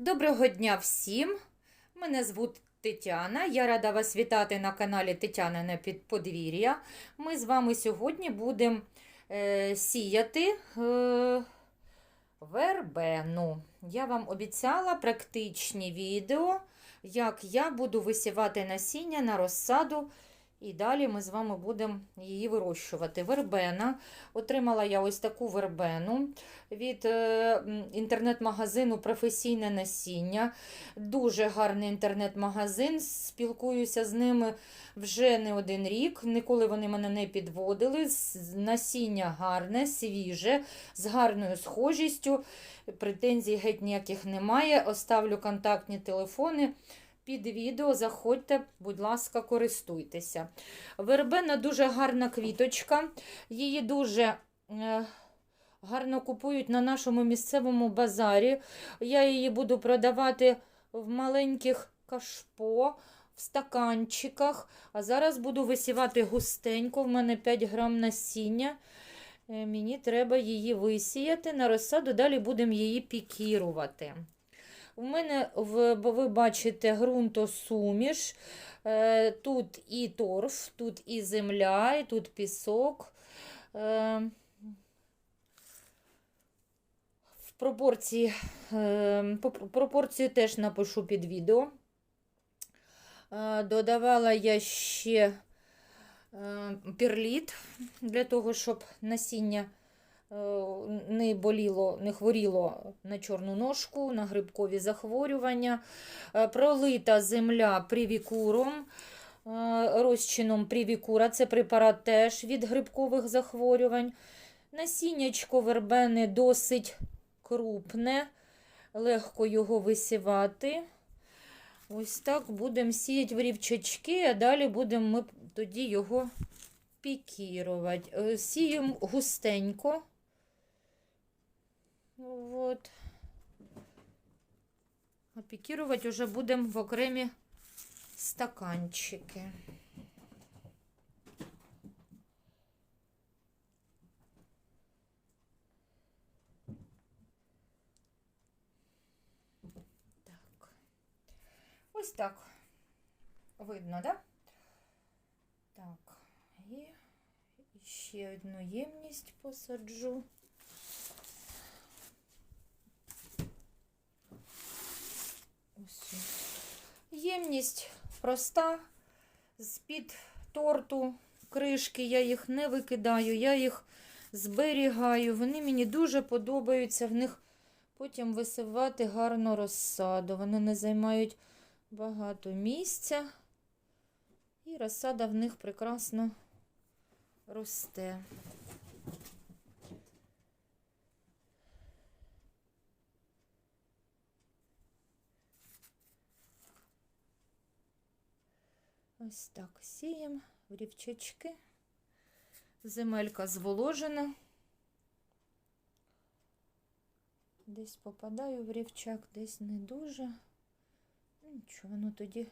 Доброго дня всім! Мене звуть Тетяна. Я рада вас вітати на каналі Тетянине подвір'я. Ми з вами сьогодні будемо е, сіяти е, вербену. Я вам обіцяла практичні відео, як я буду висівати насіння на розсаду. І далі ми з вами будемо її вирощувати. Вербена. Отримала я ось таку вербену від е, інтернет-магазину Професійне насіння. Дуже гарний інтернет-магазин. Спілкуюся з ними вже не один рік. Ніколи вони мене не підводили. Насіння гарне, свіже, з гарною схожістю. Претензій геть ніяких немає. Оставлю контактні телефони. Під відео заходьте, будь ласка, користуйтеся. Вербена дуже гарна квіточка. Її дуже е, гарно купують на нашому місцевому базарі. Я її буду продавати в маленьких кашпо, в стаканчиках. А зараз буду висівати густенько. В мене 5 грам насіння. Е, Мені треба її висіяти на розсаду, далі будемо її пікірувати. У мене, ви бачите, ґрунтосуміш. Е, Тут і торф, тут і земля, і тут пісок. Е, В пропорції, е, пропорцію теж напишу під відео. Додавала я ще перліт для того, щоб насіння не боліло, не хворіло на чорну ножку, на грибкові захворювання. Е, Пролита земля привікуром, е, розчином привікура. Це препарат теж від грибкових захворювань. Насіннячко вербени досить крупне, легко його висівати. Ось так будемо сіяти в рівчачки, а далі будемо ми тоді його пікірувати. Е, Сіємо густенько. От. А пікірувати вже будемо в окремі стаканчики. Так. Ось так. Видно, да? Так. І ще одну ємність посаджу. Ось. Ємність проста, з-під торту, кришки, я їх не викидаю, я їх зберігаю. Вони мені дуже подобаються, в них потім висивати гарно розсаду. Вони не займають багато місця, і розсада в них прекрасно росте. Ось так сіємо в рівчачки. Земелька зволожена. Десь попадаю в рівчак, десь не дуже. Ну, Нічого, воно тоді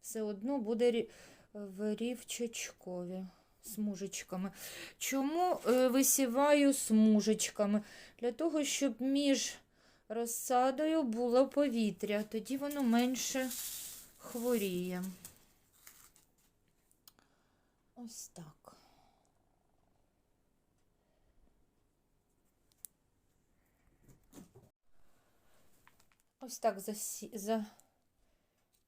все одно буде в рівчачкові смужечками. Чому е, висіваю смужечками? Для того, щоб між розсадою було повітря, тоді воно менше хворіє. Ось так. Ось так засі... за...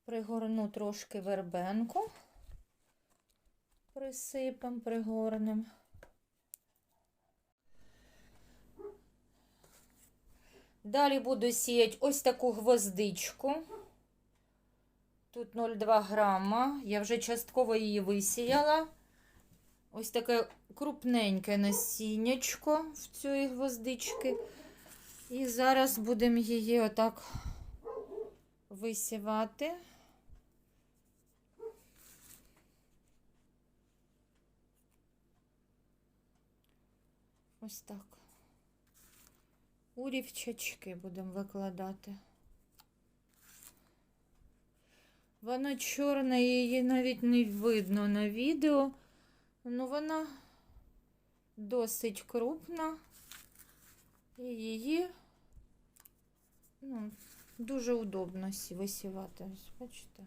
пригорну трошки вербенку. Присипем, пригорнем. Далі буду сіяти ось таку гвоздичку. Тут 0,2 грама. Я вже частково її висіяла. Ось таке крупненьке насіннячко в цієї гвоздички. І зараз будемо її отак висівати. Ось так. У рівчачки будемо викладати. Вона чорна, її навіть не видно на відео. Ну, вона досить крупна. І її ну, Дуже удобно висівати. Бачите?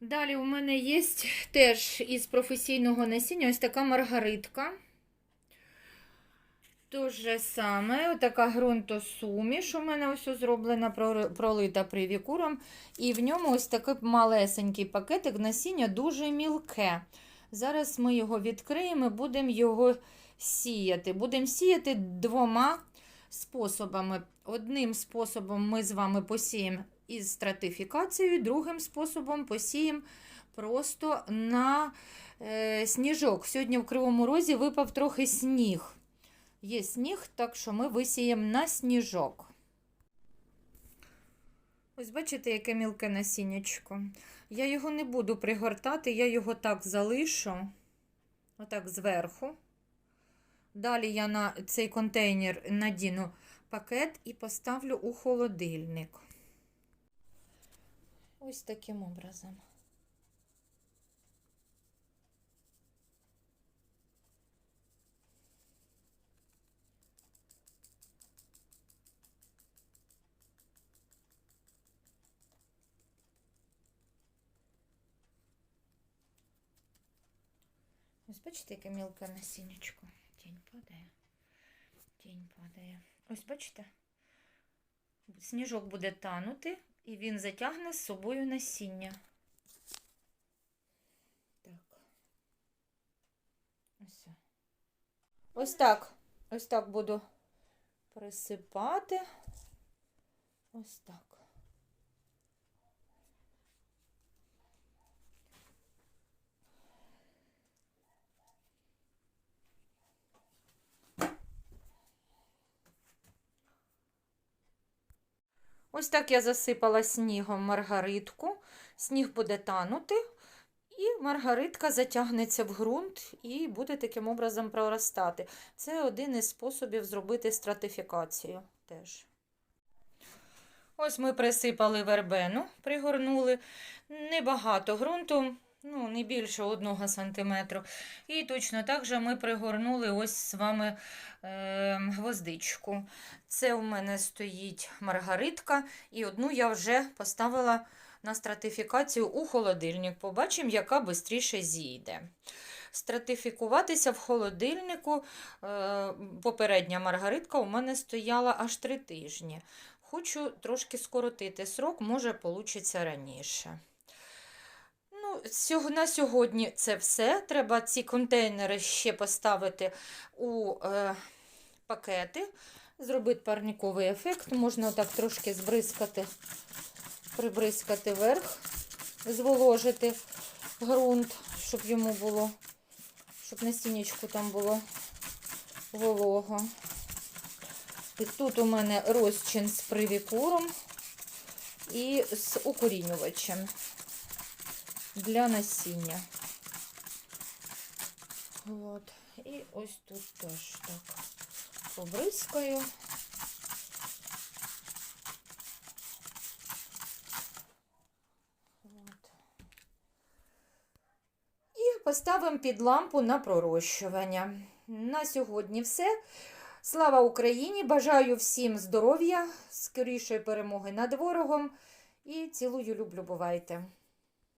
Далі у мене є теж із професійного насіння ось така маргаритка. То же саме, така ґрунтосуміш у мене ось зроблена, пролита привікуром. І в ньому ось такий малесенький пакетик насіння, дуже мілке. Зараз ми його відкриємо і будемо його сіяти. Будемо сіяти двома способами. Одним способом ми з вами посіємо із стратифікацією, другим способом посіємо просто на е, сніжок. Сьогодні в Кривому Розі випав трохи сніг. Є сніг, так що ми висіємо на сніжок. Ось бачите, яке мілке насіннячко. Я його не буду пригортати, я його так залишу, отак зверху. Далі я на цей контейнер надіну пакет і поставлю у холодильник. Ось таким образом. Ось бачите, яке мілке насіннячко. Тінь падає. Тінь падає. Ось бачите? Сніжок буде танути, і він затягне з собою насіння. Так. Ось. Ось так. Ось так буду присипати. Ось так. Ось так я засипала снігом маргаритку. Сніг буде танути, і маргаритка затягнеться в ґрунт і буде таким образом проростати. Це один із способів зробити стратифікацію теж. Ось ми присипали вербену, пригорнули небагато ґрунту, ну, не більше одного сантиметру. І точно так же ми пригорнули ось з вами е, гвоздичку. Це у мене стоїть маргаритка, і одну я вже поставила на стратифікацію у холодильник. Побачимо, яка швидше зійде. Стратифікуватися в холодильнику. е, Попередня маргаритка у мене стояла аж три тижні. Хочу трошки скоротити срок, може, вийде раніше. На сьогодні це все. Треба ці контейнери ще поставити у е, пакети, зробити парниковий ефект. Можна так трошки збризкати, прибризкати верх, зволожити ґрунт, щоб йому було, щоб на стіночку там було волого. І тут у мене розчин з привікуром і з укорінювачем для насіння. От. І ось тут теж так побризкаю. І поставимо під лампу на пророщування. На сьогодні все. Слава Україні! Бажаю всім здоров'я, скорішої перемоги над ворогом. І цілую, люблю, бувайте!